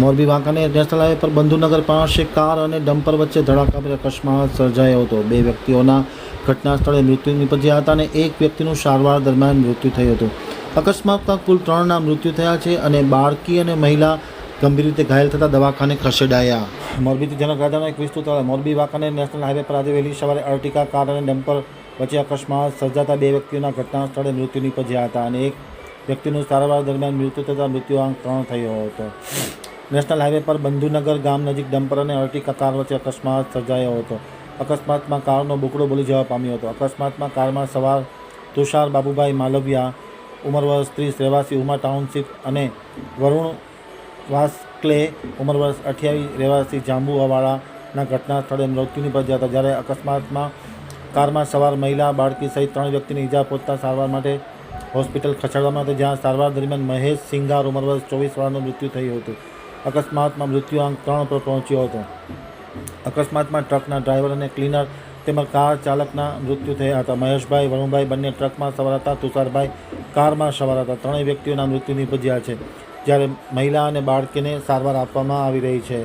Morbi Wankaner national highway પર બંધુનગર પાસે car અને ડમ્પર વચ્ચે ધડાકાભેર અકસ્માત સર્જાયો હતો. બે વ્યક્તિઓના ઘટના સ્થળે મૃત્યુ નિપજ્યા હતા અને એક વ્યક્તિનું સારવાર દરમિયાન મૃત્યુ થયું હતું. અકસ્માતમાં કુલ ત્રણના મૃત્યુ થયા છે અને બાળકી અને મહિલા ગંભીર રીતે ઘાયલ થતાં દવાખાને ખસેડાયા. મોરબીથી જનક રાજાનો એક વિસ્તૃત મોરબી વાંકાનેર નેશનલ હાઈવે પર આજે વહેલી સવારે અર્ટિકા કાર અને ડમ્પર વચ્ચે અકસ્માત સર્જાતા બે વ્યક્તિઓના ઘટના સ્થળે મૃત્યુ નિપજ્યા હતા અને એક વ્યક્તિનું સારવાર દરમિયાન મૃત્યુ થતાં મૃત્યુઆંક ત્રણ થયો હતો. નેશનલ હાઈવે પર બંધુનગર ગામ નજીક ડમ્પર અને અર્ટિકા કાર વચ્ચે અકસ્માત સર્જાયો હતો. અકસ્માતમાં કારનો બુકડો બોલી જવા પામ્યો હતો. અકસ્માતમાં કારમાં સવાર તુષાર બાબુભાઈ માલવિયા ઉંમર વર્ષ ત્રીસ, રહેવાસી ઉમા ટાઉનશીપ અને વરુણ વાસક્લે ઉંમર વર્ષ અઠ્યાવીસ, રહેવાસી જાંબુવાવાળાના ઘટના સ્થળે મૃત્યુ નિપજ્યા હતા જ્યારે અકસ્માતમાં કારમાં સવાર મહિલા, બાળકી સહિત ત્રણ વ્યક્તિને ઈજા પહોંચતા સારવાર માટે હોસ્પિટલ ખસેડવામાં હતી જ્યાં સારવાર દરમિયાન મહેશ સિંગાર ઉંમર વર્ષ ચોવીસ વાળાનું મૃત્યુ થયું હતું. અકસ્માતમાં મૃત્યુઆંક ત્રણ પર પહોંચ્યો હતો. અકસ્માતમાં ટ્રકના ડ્રાઈવર અને ક્લીનર તેમજ કાર ચાલકના મૃત્યુ થયા હતા. મહેશભાઈ, વરુણભાઈ બંને ટ્રકમાં સવાર હતા. તુષારભાઈ કારમાં સવાર હતા. ત્રણેય વ્યક્તિઓના મૃત્યુ નિપજ્યા છે, જ્યારે મહિલા અને બાળકીને સારવાર આપવામાં આવી રહી છે.